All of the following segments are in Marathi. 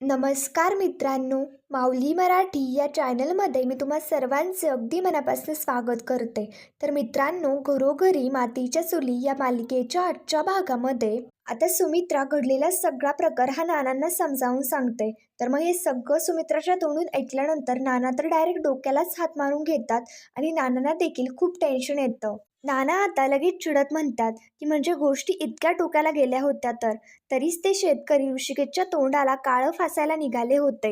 नमस्कार मित्रांनो माऊली मराठी या चॅनलमध्ये मी तुम्हा सर्वांचे अगदी मनापासून स्वागत करते. तर मित्रांनो घरोघरी मातीच्या चुली या मालिकेच्या आजच्या भागामध्ये आता सुमित्रा घडलेला सगळा प्रकार हा नानांना समजावून सांगते. तर मग हे सगळं सुमित्राच्या तोंडून ऐकल्यानंतर नाना तर डायरेक्ट डोक्यालाच हात मारून घेतात आणि नानांना देखील खूप टेन्शन येतं. नाना आता लगेच चिडत म्हणतात की म्हणजे गोष्टी इतक्या टोक्याला गेल्या होत्या तर? तरीच ते शेतकरी ऋषिकेशच्या तोंडाला काळं फासायला निघाले होते.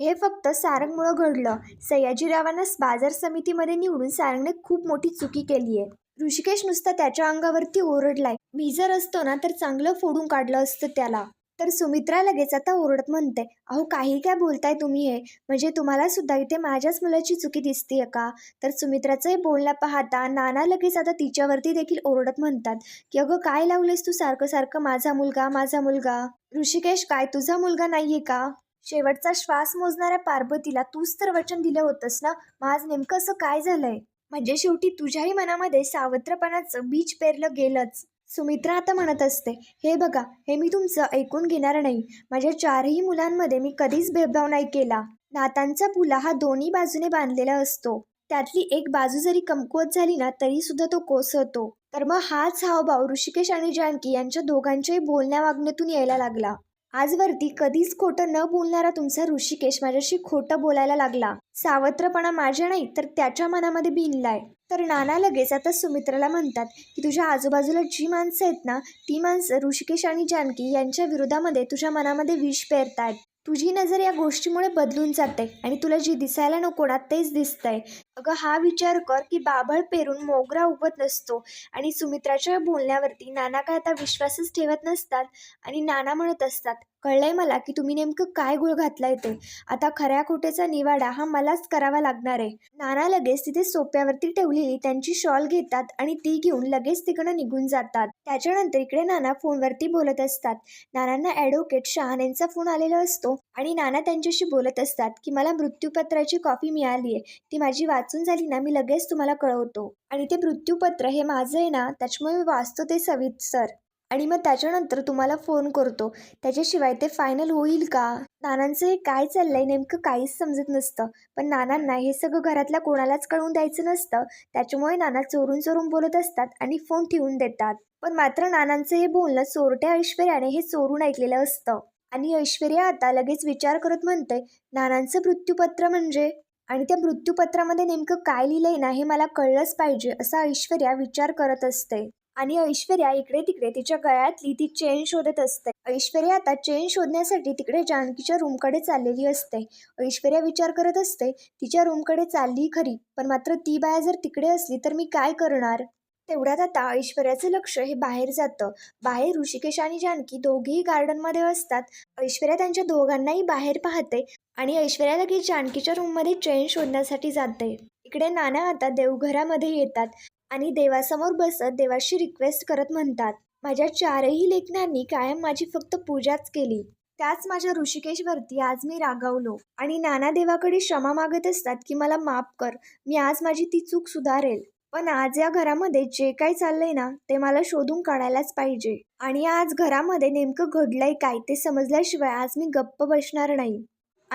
हे फक्त सारंगमुळं घडलं. सयाजीरावांना बाजार समितीमध्ये निवडून सारंगने खूप मोठी चुकी केली आहे ऋषिकेश नुसता त्याच्या अंगावरती ओरडलाय. मी जर असतो ना तर चांगलं फोडून काढलं असतं त्याला. तर सुमित्रा लगेच आता ओरडत म्हणते अहो काही काय बोलताय तुम्ही हे? म्हणजे तुम्हाला सुद्धा इथे माझ्याच मुलाची चुकी दिसतीये का? तर सुमित्राचं हे बोलणं पाहता नाना लगेच आता तिच्यावरती देखील ओरडत म्हणतात की अगं काय लावलेस तू सारखं सारखं? माझा मुलगा माझा मुलगा. ऋषिकेश काय? तुझा मुलगा नाहीये का? शेवटचा श्वास मोजणाऱ्या पार्वतीला तूच तर वचन दिलं होतंस ना? मग आज नेमकं असं काय झालंय? म्हणजे शेवटी तुझ्याही मनामध्ये सावत्रपणाचं बीज पेरलं गेलंच. सुमित्रा आता म्हणत असते हे बघा हे मी तुमचं ऐकून घेणार नाही. माझ्या चारही मुलांमध्ये मी कधीच भेदभाव नाही केला. नातांचा पुला हा दोन्ही बाजूने बांधलेला असतो. त्यातली एक बाजू जरी कमकुवत झाली ना तरी सुद्धा तो कोसळतो. तर मग हाच हावभाव ऋषिकेश आणि जानकी यांच्या दोघांच्याही बोलण्या वागण्यातून यायला लागला. आजवरती कधीच खोटं न बोलणारा तुमचा ऋषिकेश माझ्याशी खोटं बोलायला लागला. सावत्रपणा माझ्या नाही तर त्याच्या मनामध्ये भिनलाय तर नाना लगेच आता सुमित्राला म्हणतात की तुझ्या आजूबाजूला जी माणसं आहेत ना ती माणसं ऋषिकेश आणि जानकी यांच्या विरोधामध्ये तुझ्या मनामध्ये विष पेरतायत. तुझी नजर या गोष्टीमुळे बदलून जाते आणि तुला जी दिसायला नको ना तेच दिसतंय. अगं हा विचार कर की बाभळ पेरून मोगरा उगवत नसतो आणि सुमित्राच्या बोलण्यावरती नाना काय आता विश्वासच ठेवत नसतात आणि नाना म्हणत असतात कळलंय मला की तुम्ही नेमकं काय गुळ घातलाय ते. आता खऱ्या खोट्याचा निवाडा हा मलाच करावा लागणार आहे. नाना लगेच तिथे सोप्यावरती ठेवलेली त्यांची शॉल घेतात आणि ती घेऊन लगेच तिकडं निघून जातात. त्याच्यानंतर इकडे नाना फोनवरती बोलत असतात. नानांना ॲडव्होकेट शहाण्यांचा फोन आलेला असतो आणि नाना त्यांच्याशी बोलत असतात की मला मृत्यूपत्राची कॉपी मिळाली आहे. ती माझी वाचून झाली ना मी लगेच तुम्हाला कळवतो. आणि ते मृत्यूपत्र हे माझं आहे ना त्याच्यामुळे मी वाचतो ते सविस्तर. आणि मग त्याच्यानंतर तुम्हाला फोन करतो. त्याच्याशिवाय ते फायनल होईल का? नानांचं हे काय चाललंय नेमकं काहीच समजत नसतं. पण नानांना हे सगळं घरातल्या कोणालाच कळवून द्यायचं नसतं. त्याच्यामुळे नाना चोरून चोरून बोलत असतात आणि फोन ठेवून देतात. पण मात्र नानांचं हे बोलणं चोरट्या ऐश्वर्याने हे चोरून ऐकलेलं असतं. आणि ऐश्वर्या आता लगेच विचार करत म्हणते नानांचं मृत्यूपत्र म्हणजे? आणि त्या मृत्यूपत्रामध्ये नेमकं काय लिहिलंय ना हे मला कळलंच पाहिजे असा ऐश्वर्या विचार करत असते. आणि ऐश्वर्या इकडे तिकडे तिच्या गळ्यातली ती चेन शोधत असते. ऐश्वर्या आता चेन शोधण्यासाठी तिकडे जानकीच्या रूमकडे चाललेली असते. ऐश्वर्या विचार करत असते तिच्या रूमकडे चालली खरी पण मात्र ती बाया जर तिकडे असली तर मी काय करणार? तेवढ्यात आता ऐश्वर्याचं लक्ष हे बाहेर जातं. बाहेर ऋषिकेश आणि जानकी दोघेही गार्डनमध्ये असतात. ऐश्वर्या त्यांच्या दोघांनाही बाहेर पाहते आणि ऐश्वर्या लगेच जानकीच्या रूममध्ये चेन शोधण्यासाठी जाते. इकडे नाना आता देवघरामध्ये येतात. आणि देवासमोर बसत देवाशी रिक्वेस्ट करत म्हणतात माझ्या चारही लेखनांनी कायम माझी फक्त पूजाच केली. त्याच माझ्या ऋषिकेशवरती आज मी रागावलो. आणि नाना देवाकडे क्षमा मागत असतात की मला माफ कर. मी आज माझी ती चूक सुधारेल. पण आज या घरामध्ये जे काय चाललंय ना ते मला शोधून काढायलाच पाहिजे. आणि आज घरामध्ये नेमकं घडलंय काय ते समजल्याशिवाय आज मी गप्प बसणार नाही.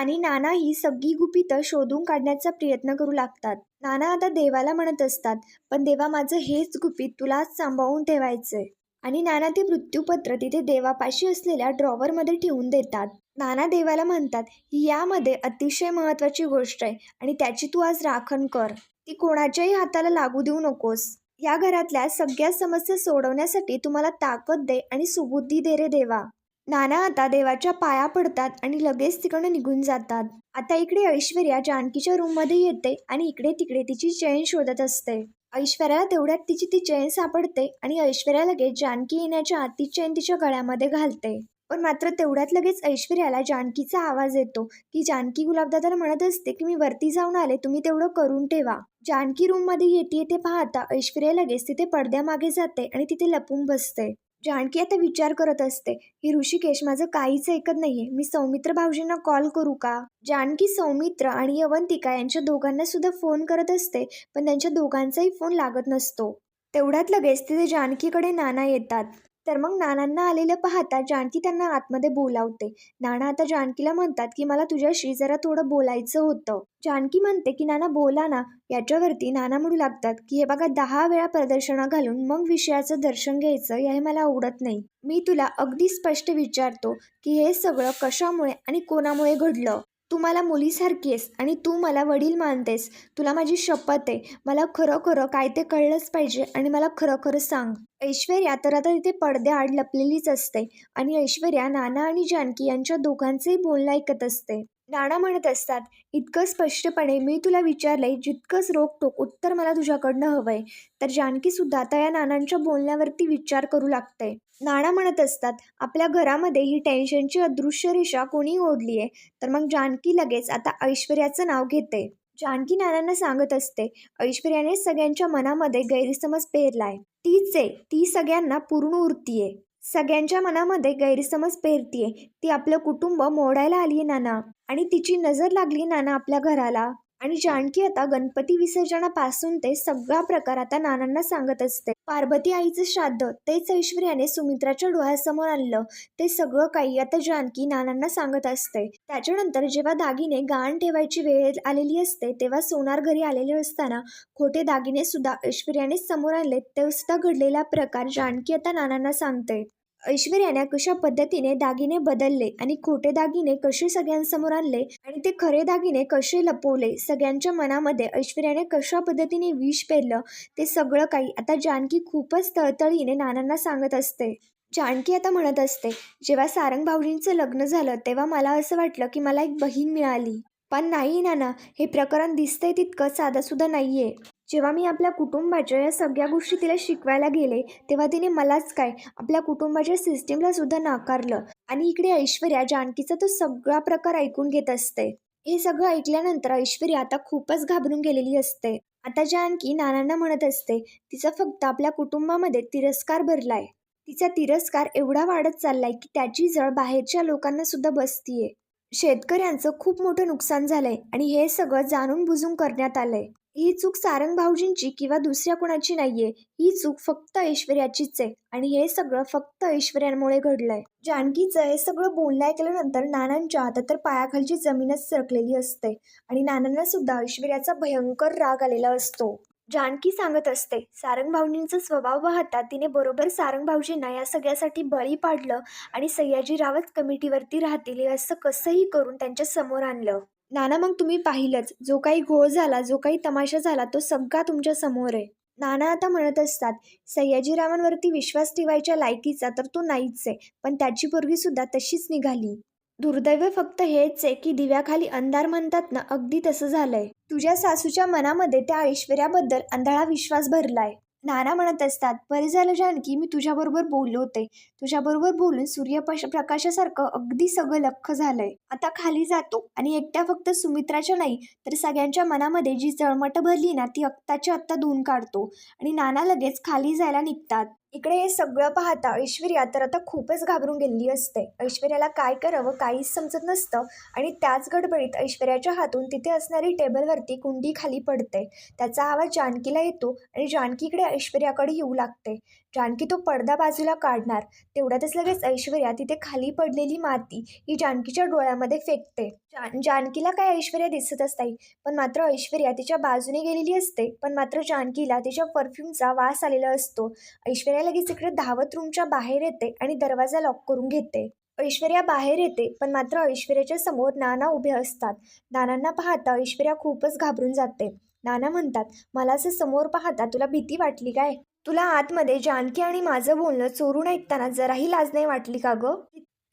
आणि नाना ही सगळी गुपितं शोधून काढण्याचा प्रयत्न करू लागतात. नाना आता देवाला म्हणत असतात पण देवा माझं हेच गुपित तुलाच सांभाळून ठेवायचंय. आणि नाना ते मृत्यूपत्र तिथे देवापाशी असलेल्या ड्रॉवरमध्ये ठेवून देतात. नाना देवाला म्हणतात की यामध्ये अतिशय महत्त्वाची गोष्ट आहे आणि त्याची तू आज राखण कर. ती कोणाच्याही हाताला लागू देऊ नकोस. या घरातल्या सगळ्या समस्या सोडवण्यासाठी तुम्हाला ताकद दे आणि सुबुद्धी दे रे देवा. नाना आता देवाच्या पाया पडतात आणि लगेच तिकडनं निघून जातात. आता इकडे ऐश्वर्या जानकीच्या रूममध्ये येते आणि इकडे तिकडे तिची चैन शोधत असते. ऐश्वर्याला तेवढ्यात तिची ती चैन सापडते आणि ऐश्वर्या लगेच जानकी येण्याच्या आत ती तिच्या गळ्यामध्ये घालते. पण मात्र तेवढ्यात लगेच ऐश्वर्याला जानकीचा आवाज येतो की जानकी गुलाबदादाला म्हणत असते की मी वरती जाऊन आले तुम्ही तेवढं करून ठेवा. जानकी रूममध्ये येते येते पाहता ऐश्वर्या लगेच तिथे पडद्यामागे जाते आणि तिथे लपून बसते. जानकी आता विचार करत असते ही ऋषिकेश माझं काहीच ऐकत नाहीये. मी सौमित्र भाऊजींना कॉल करू का? जानकी सौमित्र आणि अवंतिका यांच्या दोघांना सुद्धा फोन करत असते पण त्यांच्या दोघांचाही फोन लागत नसतो. तेवढ्यात लगेच तिथे जानकीकडे नाना येतात. तर मग नानांना आलेलं पाहता जानकी त्यांना आतमध्ये बोलावते. नाना आता जानकीला म्हणतात की मला तुझ्याशी जरा थोडं बोलायचं होतं. जानकी म्हणते की नाना बोला ना. याच्यावरती नाना म्हणू लागतात की हे बघा दहा वेळा प्रदर्शनं घालून मग विषयाचं दर्शन घ्यायचं हे मला आवडत नाही. मी तुला अगदी स्पष्ट विचारतो की हे सगळं कशामुळे आणि कोणामुळे घडलं? तू मला मुलीसारखी आहेस आणि तू मला वडील मानतेस. तुला माझी शपथ आहे. मला खरं खरं काय ते कळलंच पाहिजे आणि मला खरं खरं सांग. ऐश्वर्या तर आता तिथे पडद्याआड लपलेलीच असते आणि ऐश्वर्या नाना आणि जानकी यांच्या दोघांचंही बोलणं ऐकत असते. नाना म्हणत असतात इतकं स्पष्टपणे मी तुला विचारलंय जितकंच रोखटोक उत्तर मला तुझ्याकडनं हवंय. तर जानकीसुद्धा आता या नानांच्या बोलण्यावरती विचार करू लागते. नाना म्हणत असतात आपल्या घरामध्ये ही टेन्शनची अदृश्य रेषा कोणी ओढली आहे तर मग जानकी लगेच आता ऐश्वर्याचं नाव घेते. जानकी नानांना सांगत असते ऐश्वर्याने सगळ्यांच्या मनामध्ये गैरसमज पेरलाय. तीच आहे ती सगळ्यांना पूर्ण उरतीये. सगळ्यांच्या मनामध्ये गैरसमज पेरतीये. ती आपलं कुटुंब मोडायला आली नाना. आणि तिची नजर लागली नाना आपल्या घराला. आणि जानकी आता गणपती विसर्जनापासून ते सगळा प्रकार आता नानांना सांगत असते. पार्वती आईचं श्राद्ध तेच ऐश्वर्याने सुमित्राच्या डोळ्यासमोर आणलं. ते सगळं काही आता जानकी नानांना सांगत असते. त्याच्यानंतर जेव्हा दागिने गहाण ठेवायची वेळ आलेली असते तेव्हा सोनार घरी आलेले असताना खोटे दागिने सुद्धा ऐश्वर्याने समोर आणले ते सुद्धा घडलेला प्रकार जानकी आता नानांना सांगते. ऐश्वर्याने कशा पद्धतीने दागिने बदलले आणि खोटे दागिने कसे सगळ्यांसमोर आणले आणि ते खरे दागिने कसे लपवले सगळ्यांच्या मनामध्ये ऐश्वर्याने कशा पद्धतीने विष पेरलं ते सगळं काही आता जानकी खूपच तळतळीने नानांना सांगत असते. जानकी आता म्हणत असते जेव्हा सारंग भाऊजींचं लग्न झालं तेव्हा मला असं वाटलं की मला एक बहीण मिळाली. पण नाही नाना. हे प्रकरण दिसतंय तितकं साधंसुद्धा नाही आहे जेव्हा मी आपल्या कुटुंबाच्या या सगळ्या गोष्टी तिला शिकवायला गेले तेव्हा तिने मलाच काय आपल्या कुटुंबाच्या सिस्टीमला सुद्धा नाकारलं. आणि इकडे ऐश्वर्या जानकीचा तो सगळा प्रकार ऐकून घेत असते हे सगळं ऐकल्यानंतर ऐश्वर्या आता खूपच घाबरून गेलेली असते. आता जानकी नानांना म्हणत असते तिचा फक्त आपल्या कुटुंबामध्ये तिरस्कार भरलाय. तिचा तिरस्कार एवढा वाढत चाललाय की त्याची जळ बाहेरच्या लोकांना सुद्धा बसतीये. शेतकऱ्यांचं खूप मोठं नुकसान झालंय आणि हे सगळं जाणून बुजून करण्यात आलंय. ही चूक सारंग भाऊजींची किंवा दुसऱ्या कुणाची नाहीये. ही चूक फक्त ऐश्वर्याचीच आहे. आणि हे सगळं फक्त ऐश्वर्यामुळे घडलंय. जानकीचं हे सगळं बोलणं ऐकल्यानंतर नानांच्या आता तर पायाखालची जमीनच सरकलेली असते. आणि नानांना सुद्धा ऐश्वर्याचा भयंकर राग आलेला असतो. जानकी सांगत असते सारंग भाऊजींचा स्वभाव पाहता तिने बरोबर सारंग भाऊजींना या सगळ्यासाठी बळी पाडलं आणि सयाजी रावत कमिटीवरती राहतील हे असं कसंही करून त्यांच्यासमोर आणलं. नाना मग तुम्ही पाहिलंच. जो काही घोळ झाला जो काही तमाशा झाला तो सगळा तुमच्यासमोर आहे. नाना आता म्हणत असतात सयाजीरावांवरती विश्वास ठेवायच्या लायकीचा तर तो नाहीच आहे पण त्याची पोरगीसुद्धा तशीच निघाली. दुर्दैव फक्त हेच आहे की दिव्याखाली अंधार म्हणतात ना अगदी तसं झालंय. तुझ्या सासूच्या मनामध्ये त्या ऐश्वर्याबद्दल अंधळा विश्वास भरलाय. नाना म्हणत असतात बरे झालं जानकी मी तुझ्याबरोबर बोललो होते. तुझ्याबरोबर बोलून सूर्यपश प्रकाशासारखं अगदी सगळं लख्ख झालंय. आता खाली जातो आणि एकट्या फक्त सुमित्राच्या नाही तर सगळ्यांच्या मनामध्ये जी जळमट भरली ना ती आत्ताच्या आत्ता धुवून काढतो आणि नाना लगेच खाली जायला निघतात. इकडे हे सगळं पाहता ऐश्वर्या तर आता खूपच घाबरून गेलेली असते. ऐश्वर्याला काय करावं काहीच समजत नसतं आणि त्याच गडबडीत ऐश्वर्याच्या हातून तिथे असणारी टेबलवरती कुंडी खाली पडते. त्याचा आवाज जानकीला येतो आणि जानकीकडे ऐश्वर्याकडे येऊ लागते. जानकी तो पडदा बाजूला काढणार. तेवढ्यातच लगेच ऐश्वर्या तिथे खाली पडलेली माती ही जानकीच्या डोळ्यामध्ये फेकते. जान जानकीला काय ऐश्वर्या दिसत असते पण मात्र ऐश्वर्या तिच्या बाजूने गेलेली असते. पण मात्र जानकीला तिच्या परफ्यूमचा वास आलेला असतो. ऐश्वर्या लगेच इकडे धावत रूमच्या बाहेर येते आणि दरवाजा लॉक करून घेते. ऐश्वर्या बाहेर येते पण मात्र ऐश्वर्याच्या समोर नाना उभे असतात. नानांना पाहता ऐश्वर्या खूपच घाबरून जाते. नाना म्हणतात मला असं समोर पाहता तुला भीती वाटली काय? तुला आतमध्ये जानकी आणि माझं बोलणं चोरून ऐकताना जराही लाज नाही वाटली का गं?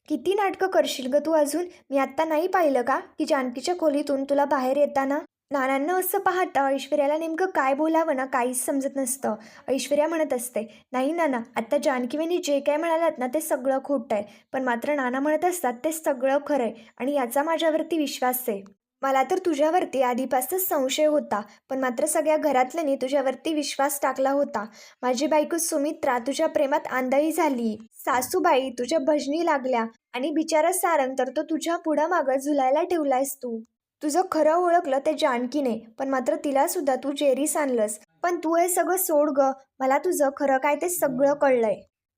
किती नाटकं करशील ग तू अजून? मी आत्ता नाही पाहिलं का की जानकीच्या खोलीतून तुला बाहेर येताना? नानांना असं पाहता ऐश्वर्याला नेमकं काय बोलावं ना काहीच समजत नसतं. ऐश्वर्या म्हणत असते नाही नाना आत्ता जानकीवेनी जे काय म्हणालात ना ते सगळं खोटं आहे. पण मात्र नाना म्हणत असतात ते सगळं खरं आहे आणि याचा माझ्यावरती विश्वास आहे. मला तर तुझ्यावरती आधीपासूनच संशय होता पण मात्र सगळ्या घरातल्यांनी तुझ्यावरती विश्वास टाकला होता. माझी बायको सुमित्रा तुझ्या प्रेमात आंधळी झाली. सासूबाई तुझ्या भजनी लागल्या आणि बिचारा सारंग तर तो तुझ्या पुढं मागं झुलायला ठेवलायस तू. तुझं खरं ओळखलं ते जानकीने पण मात्र तिला सुद्धा तू जेरीस आणलंस. पण तू हे सगळं सोड ग मला तुझं खरं काय ते सगळं कळलंय.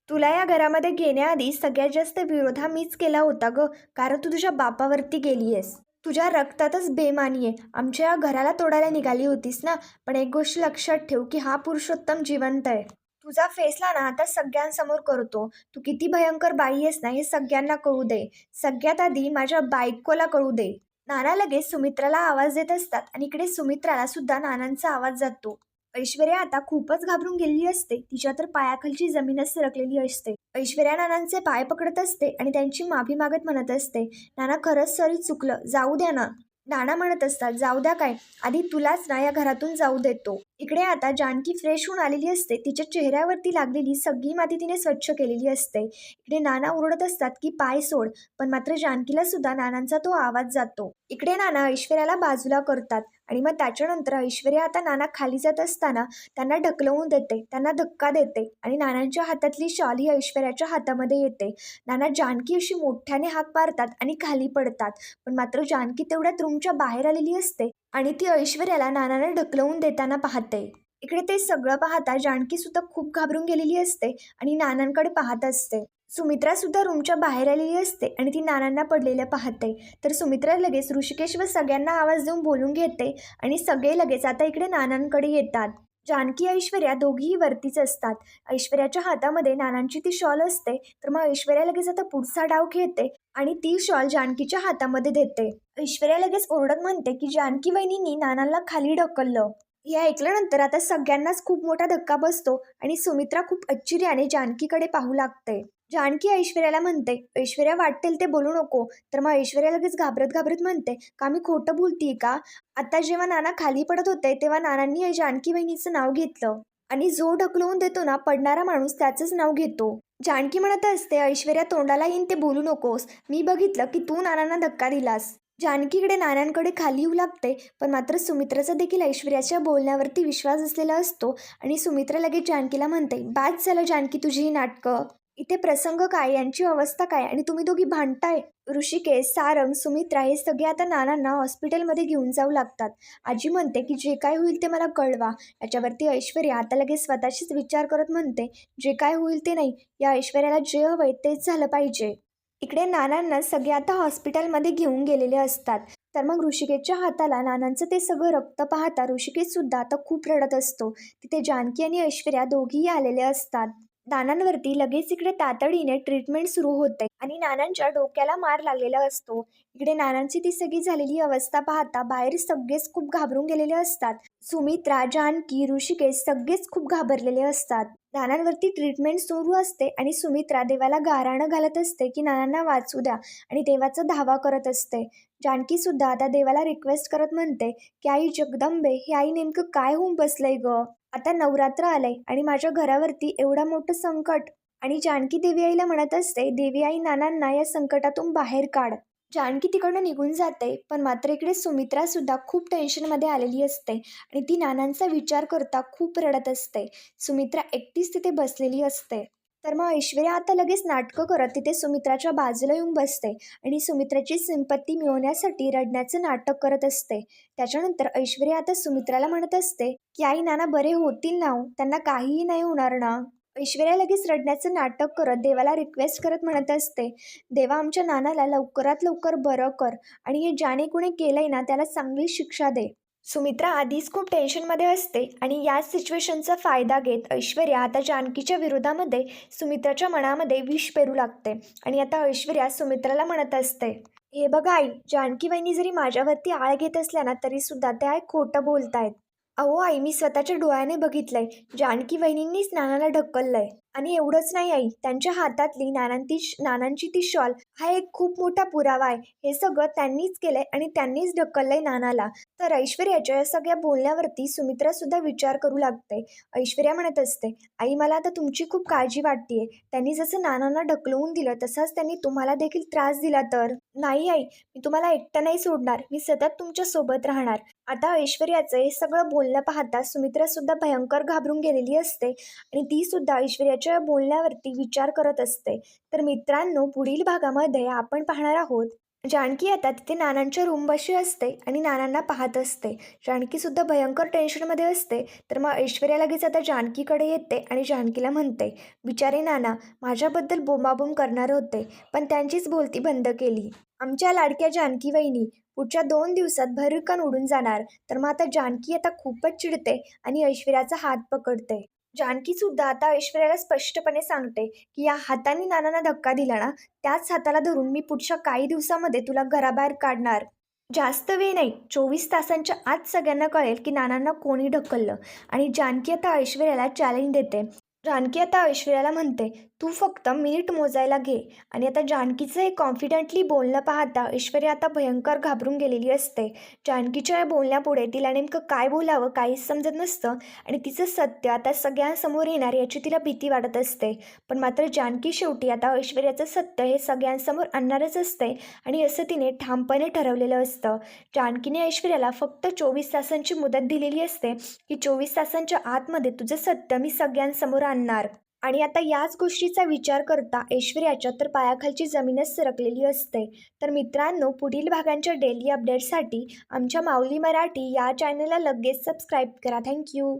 तुला या घरामध्ये घेण्याआधी सगळ्यात जास्त विरोध हा मीच केला होता ग कारण तू तुझ्या बापावरती गेली आहेस तुझ्या रक्तातच बेमानी आहे. आमच्या या घराला तोडायला निघाली होतीस ना? पण एक गोष्ट लक्षात ठेव की हा पुरुषोत्तम जिवंत आहे. तुझा फेसला ना आता सगळ्यांसमोर करतो. तू किती भयंकर बाई आहेस ना हे सगळ्यांना कळू दे. सगळ्यात आधी माझ्या बायकोला कळू दे. नाना लगेच सुमित्राला आवाज देत असतात आणि इकडे सुमित्राला सुद्धा नानांचा आवाज जातो. ऐश्वर्या आता खूपच घाबरून गेलेली असते. तिच्या तर पायाखालची जमीनच सरकलेली असते. ऐश्वर्या नानांचे पाय पकडत असते आणि त्यांची माफी मागत म्हणत असते नाना खरंच सॉरी चुकलं. जाऊ द्या ना. नाना म्हणत असतात जाऊ द्या काय. आधी तुलाच ना या घरातून जाऊ देतो. इकडे आता जानकी फ्रेश होऊन आलेली असते. तिच्या चेहऱ्यावरती लागलेली सगळी माती तिने स्वच्छ केलेली असते. इकडे नाना ओरडत असतात की पाय सोड. पण मात्र जानकीला सुद्धा नानांचा तो आवाज जातो. इकडे नाना ऐश्वर्याला बाजूला करतात आणि मग त्याच्यानंतर ऐश्वर्या आता नाना खाली जात असताना त्यांना ढकलवून देते त्यांना धक्का देते आणि नानांच्या हातातली शॉल ही ऐश्वर्याच्या हातामध्ये येते. नाना जानकी अशी मोठ्याने हाक मारतात आणि खाली पडतात. पण मात्र जानकी तेवढ्यात रूमच्या बाहेर आलेली असते. आणि ती ऐश्वर्याला नानाने ढकलवून देताना पाहते. इकडे ते सगळं पाहता जानकी सुद्धा खूप घाबरून गेलेली असते आणि नानांकडे पाहत असते. सुमित्रा सुद्धा रूमच्या बाहेर आलेली असते आणि ती नानांना पडलेलं पाहते. तर सुमित्रा लगेच ऋषिकेश व सगळ्यांना आवाज देऊन बोलून घेते आणि सगळे लगेच आता इकडे नानांकडे येतात. जानकी ऐश्वर्या दोघीही वरतीच असतात. ऐश्वर्याच्या हातामध्ये नानांची ती शॉल असते. तर मग ऐश्वर्या लगेच आता पुढचा डाव खेळते आणि ती शॉल जानकीच्या हातामध्ये देते. ऐश्वर्या लगेच ओरडत म्हणते की जानकी वहिनींनी नानांना खाली ढकललं. हे ऐकल्यानंतर आता सगळ्यांनाच खूप मोठा धक्का बसतो आणि सुमित्रा खूप आश्चर्याने जानकीकडे पाहू लागते. जानकी ऐश्वर्याला म्हणते ऐश्वर्या वाटेल ते बोलू नको. तर मग ऐश्वर्या लगेच घाबरत घाबरत म्हणते का मी खोटं बोलतीये का? आता जेव्हा नाना खाली पडत होते तेव्हा नानांनी जानकी बहिणीचं नाव घेतलं. आणि जो ढकलवून देतो ना पडणारा माणूस त्याचंच नाव घेतो. जानकी म्हणत असते ऐश्वर्या तोंडाला येईन ते बोलू नकोस. मी बघितलं की तू नानांना धक्का दिलास. जानकीकडे नानांकडे खाली येऊ लागते पण मात्र सुमित्राचा देखील ऐश्वर्याच्या बोलण्यावरती विश्वास असलेला असतो आणि सुमित्रा लगेच जानकीला म्हणते बाद झालं जानकी तुझी ही नाटकं. इथे प्रसंग काय? यांची अवस्था काय? आणि तुम्ही दोघी भांडताय? ऋषिकेश सारंग सुमित्रा हे सगळे आता नानांना हॉस्पिटलमध्ये घेऊन जाऊ लागतात. आजी म्हणते की जे काय होईल ते मला कळवा. याच्यावरती ऐश्वर्या आता लगेच स्वतःशीच विचार करत म्हणते जे काय होईल ते नाही. या ऐश्वर्याला जे हवंय तेच झालं पाहिजे. इकडे नानांना सगळे आता हॉस्पिटलमध्ये घेऊन गेलेले असतात. तर मग ऋषिकेशच्या हाताला नानांचं ते सगळं रक्त पाहता ऋषिकेश सुद्धा आता खूप रडत असतो. तिथे जानकी आणि ऐश्वर्या दोघीही आलेले असतात. नानांवरती लगेच इकडे तातडीने ट्रीटमेंट सुरू होते आणि नानांच्या डोक्याला मार लागलेला असतो. इकडे नानांची ती सगळी झालेली अवस्था पाहता बाहेर सगळेच खूप घाबरून गेलेले असतात. सुमित्रा जानकी ऋषिकेश सगळेच खूप घाबरलेले असतात. नानांवरती ट्रीटमेंट सुरू असते आणि सुमित्रा देवाला गाराणं घालत असते की नानांना वाचू द्या आणि देवाचा धावा करत असते. जानकी सुद्धा आता देवाला रिक्वेस्ट करत म्हणते की आई जगदंबे हे आई नेमकं काय होऊन बसलंय ग? आता नवरात्र आलंय आणि माझ्या घरावरती एवढा मोठं संकट आणि जानकी देवी आईला म्हणत असते देवी आई नानांना या संकटातून बाहेर काढ. जानकी तिकडनं निघून जाते पण मात्र इकडे सुमित्रा सुद्धा खूप टेन्शनमध्ये आलेली असते आणि ती नानांचा विचार करता खूप रडत असते. सुमित्रा एकटीच तिथे बसलेली असते. तर मग ऐश्वर्या आता लगेच नाटकं करत तिथे सुमित्राच्या बाजूला येऊन बसते आणि सुमित्राची संपत्ती मिळवण्यासाठी रडण्याचं नाटक करत असते. त्याच्यानंतर ऐश्वर्या आता सुमित्राला म्हणत असते की आई नाना बरे होतील ना हो? त्यांना काहीही नाही होणार ना? ऐश्वर्या लगेच रडण्याचं नाटक करत देवाला रिक्वेस्ट करत म्हणत असते देवा आमच्या नानाला लवकरात लवकर बरं कर आणि हे ज्याने कुणी केलंय ना त्याला चांगली शिक्षा दे. सुमित्रा आधीच खूप टेन्शनमध्ये असते आणि याच सिच्युएशनचा फायदा घेत ऐश्वर्या आता जानकीच्या विरोधामध्ये सुमित्राच्या मनामध्ये विष पेरू लागते आणि आता ऐश्वर्या सुमित्राला म्हणत असते हे बघा आई जानकी वहिनी जरी माझ्यावरती आळ घेत असल्या ना तरी सुद्धा त्या खोटं बोलतायत. अहो आई मी स्वतःच्या डोळ्याने बघितलंय. जानकी वहिनींनीच नानाला ढकललंय. आणि एवढंच नाही आई त्यांच्या हातातली नानांती नानांची ती शॉल हा एक खूप मोठा पुरावा आहे. हे सगळं त्यांनीच केलंय आणि त्यांनीच ढकललंय नानाला. तर ऐश्वर्याच्या या सगळ्या बोलण्यावरती सुमित्रा सुद्धा विचार करू लागते. ऐश्वर्या म्हणत असते आई मला आता तुमची खूप काळजी वाटतेय. त्यांनी जसं नानांना ढकलवून दिलं तसाच त्यांनी तुम्हाला देखील त्रास दिला तर. नाही आई मी तुम्हाला एकटं नाही सोडणार. मी सतत तुमच्यासोबत राहणार. आता ऐश्वर्याचं हे सगळं बोलणं पाहता सुमित्रा सुद्धा भयंकर घाबरून गेलेली असते आणि ती सुद्धा ऐश्वर्याच्या बोलण्यावरती विचार करत असते. तर मित्रांनो पुढील भागामध्ये आपण पाहणार आहोत. जानकी आता तिथे नानांच्या रूमपाशी असते आणि नानांना पाहत असते. जानकीसुद्धा भयंकर टेन्शनमध्ये असते. तर मग ऐश्वर्या लगेच आता जानकीकडे येते आणि जानकीला म्हणते बिचारे नाना माझ्याबद्दल बोंबाबोंब करणार होते पण त्यांचीच बोलती बंद केली. आमच्या लाडक्या जानकी वहिनी पुढच्या दोन दिवसात भरकन उडून जाणार. तर मग आता जानकी आता खूपच चिडते आणि ऐश्वर्याचा हात पकडते. म्हणजे जानकी सुद्धा आता ऐश्वर्याला स्पष्टपणे सांगते की या हाताने नानांना धक्का दिला ना त्याच हाताला धरून मी पुढच्या काही दिवसामध्ये तुला घराबाहेर काढणार. जास्त वेळ नाही चोवीस तासांच्या आत सगळ्यांना कळेल की नानांना कोणी ढकललं. आणि जानकी आता ऐश्वर्याला चॅलेंज देते. जानकी आता ऐश्वर्याला म्हणते तू फक्त मिनिट मोजायला घे आणि आता जानकीचं हे कॉन्फिडंटली बोलणं पाहता ऐश्वर्या आता भयंकर घाबरून गेलेली असते. जानकीच्या या बोलण्यापुढे तिला नेमकं काय बोलावं काहीच समजत नसतं आणि तिचं सत्य आता सगळ्यांसमोर येणार याची तिला भीती वाटत असते. पण मात्र जानकी शेवटी आता ऐश्वर्याचं सत्य हे सगळ्यांसमोर आणणारच असते आणि असं तिने ठामपणे ठरवलेलं असतं. जानकीने ऐश्वर्याला फक्त चोवीस तासांची मुदत दिलेली असते की चोवीस तासांच्या आतमध्ये तुझं सत्य मी सगळ्यांसमोर आणणार. आणि आता याच गोष्टीचा विचार करता ऐश्वर्याच्या तर पायाखालची जमीनच सरकलेली असते. तर मित्रांनो पुढील भागांच्या डेली अपडेट्ससाठी आमच्या माऊली मराठी या चॅनलला लगेच सबस्क्राईब करा. थँक्यू